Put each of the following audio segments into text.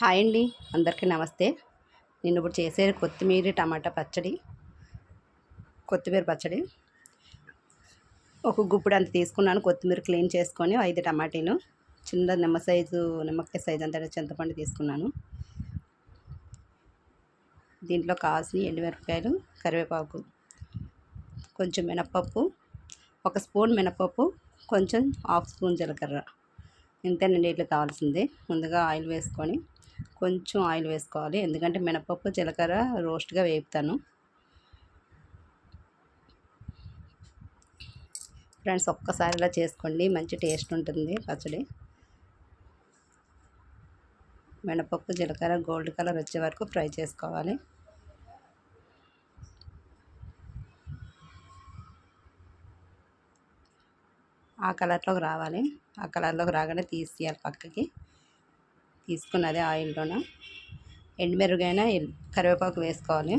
Hi అండి అందరికీ నమస్తే. నేను ఇప్పుడు చేసే కొత్తిమీర టమాటా పచ్చడి కొత్తిమీర పచ్చడి. ఒక గుప్పుడు అంత తీసుకున్నాను కొత్తిమీర క్లీన్ చేసుకొని ఐదు టమాటీలు. చిన్న నిమ్మ సైజు నిమ్మకాయ సైజు అంత చింతపండు తీసుకున్నాను. దీంట్లో కావాల్సిన ఎండుమిరపకాయలు కరివేపాకు కొంచెం మినపప్పు ఒక స్పూన్ మినపప్పు కొంచెం హాఫ్ స్పూన్ జీలకర్ర. ఇంతేనండి ఇట్లా కావాల్సింది. ముందుగా ఆయిల్ వేసుకొని కొంచెం ఆయిల్ వేసుకోవాలి. ఎందుకంటే మినపప్పు జీలకర్ర రోస్ట్గా వేపుతాను. ఫ్రెండ్స్ ఒక్కసారి ఇలా చేసుకోండి. మంచి టేస్ట్ ఉంటుంది పచ్చడి. మినపప్పు జీలకర్ర గోల్డ్ కలర్ వచ్చే వరకు ఫ్రై చేసుకోవాలి. ఆ కలర్లోకి రావాలి. ఆ కలర్లోకి రాగానే తీసేయాలి పక్కకి. తీసుకున్నదే ఆయిల్లోన. ఎండుమిరగైనా కరివేపాకు వేసుకోవాలి.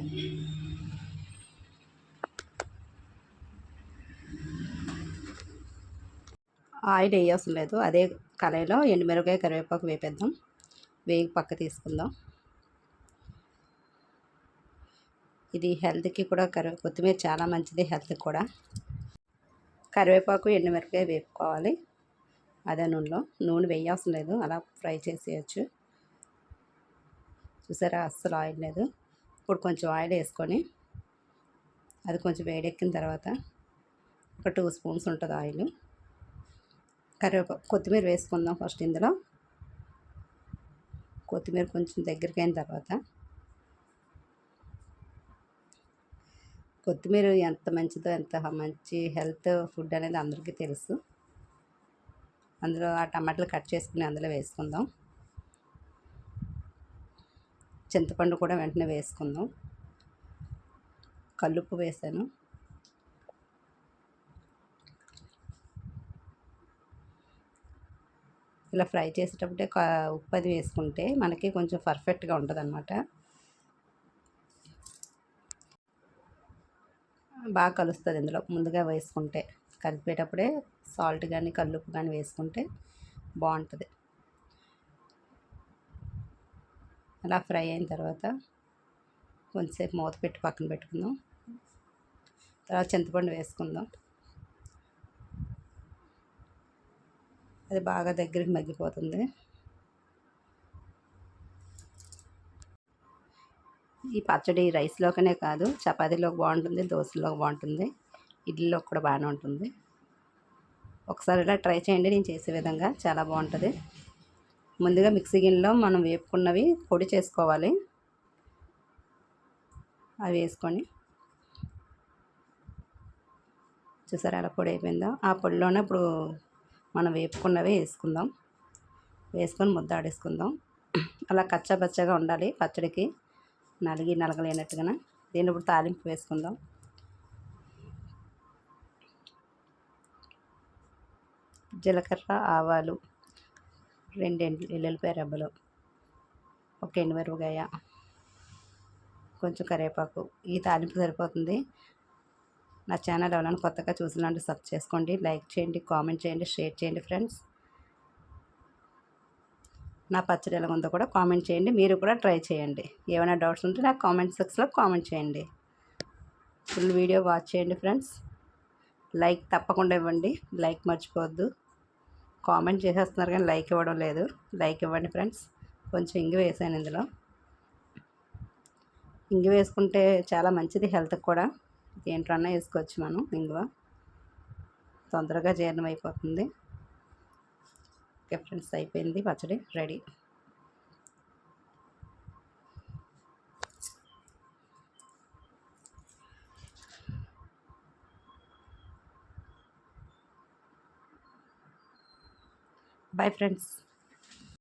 ఆయిల్ వేయవసరం లేదు. అదే కళాయిలో ఎండుమిరగాయ కరివేపాకు వేపేద్దాం. వేగి పక్క తీసుకుందాం. ఇది హెల్త్కి కూడా కరివే కొత్తిమీర చాలా మంచిది హెల్త్కి కూడా. కరివేపాకు ఎండుమిరకాయ వేపుకోవాలి. అదే నూనెలో. నూనె వేయాల్సిన లేదు. అలా ఫ్రై చేసేయచ్చు. చూసారా? అస్సలు ఆయిల్ లేదు. ఇప్పుడు కొంచెం ఆయిల్ వేసుకొని అది కొంచెం వేడెక్కిన తర్వాత ఒక టూ స్పూన్స్ ఉంటుంది ఆయిల్. కరివేపాకు కొత్తిమీర వేసుకుందాం ఫస్ట్ ఇందులో. కొత్తిమీర కొంచెం దగ్గరికి అయిన తర్వాత కొత్తిమీర ఎంత మంచిదో ఎంత మంచి హెల్త్ ఫుడ్ అనేది అందరికీ తెలుసు. అందులో ఆ టమాటాలు కట్ చేసుకుని అందులో వేసుకుందాం. చింతపండు కూడా వెంటనే వేసుకుందాం. కల్లుప్పు వేసాను. ఇలా ఫ్రై చేసేటప్పుడే ఉప్పు అది వేసుకుంటే మనకి కొంచెం పర్ఫెక్ట్గా ఉంటుంది అనమాట బాగా కలుస్తుంది ఇందులో ముందుగా వేసుకుంటే. కలిపేటప్పుడే సాల్ట్ కానీ కల్లుప్పు కానీ వేసుకుంటే బాగుంటుంది. అలా ఫ్రై అయిన తర్వాత కొంచెంసేపు మూత పెట్టి పక్కన పెట్టుకుందాం. తర్వాత చింతపండు వేసుకుందాం. అది బాగా దగ్గరికి మగ్గిపోతుంది. ఈ పచ్చడి రైస్లోకనే కాదు చపాతీలోకి బాగుంటుంది దోశలోకి బాగుంటుంది. ఇడ్లీలో కూడా బాగానే ఉంటుంది. ఒకసారి ఇలా ట్రై చేయండి నేను చేసే విధంగా చాలా బాగుంటుంది. ముందుగా మిక్సీ గిన్నెలో మనం వేపుకున్నవి పొడి చేసుకోవాలి. అవి వేసుకొని. చూసారా అలా పొడి అయిపోయిందో? ఆ పొడిలోనే ఇప్పుడు మనం వేపుకున్నవి వేసుకుందాం. వేసుకొని ముద్ద ఆడేసుకుందాం అలా కచ్చాపచ్చగా ఉండాలి పచ్చడికి. నలిగి నలగలేనట్టుగా దీన్ని ఇప్పుడు తాలింపు వేసుకుందాం. జీలకర్ర ఆవాలు రెండు ఎల్లుల్లిపాయ రెబ్బలు ఒక ఎండుమిరపకాయ కొంచెం కరివేపాకు. ఈ తాలింపు సరిపోతుంది. నా ఛానల్ ఎవరైనా కొత్తగా చూసినట్టు సబ్ చేసుకోండి. లైక్ చేయండి కామెంట్ చేయండి షేర్ చేయండి ఫ్రెండ్స్. నా పచ్చడి ఎలా ఉందో కూడా కామెంట్ చేయండి. మీరు కూడా ట్రై చేయండి. ఏమైనా డౌట్స్ ఉంటే నాకు కామెంట్ సెక్షన్లో కామెంట్ చేయండి. ఫుల్ వీడియో వాచ్ చేయండి ఫ్రెండ్స్. లైక్ తప్పకుండా ఇవ్వండి. లైక్ మర్చిపోవద్దు. కామెంట్ చేసేస్తున్నారు కానీ లైక్ ఇవ్వడం లేదు. లైక్ ఇవ్వండి ఫ్రెండ్స్. కొంచెం ఇంగి వేసాను ఇందులో. ఇంగి వేసుకుంటే చాలా మంచిది హెల్త్కి కూడా. దేంట్లోనే వేసుకోవచ్చు మనం ఇంగువ. తొందరగా జీర్ణం అయిపోతుంది ఓకే ఫ్రెండ్స్ అయిపోయింది పచ్చడి. రెడీ. Bye friends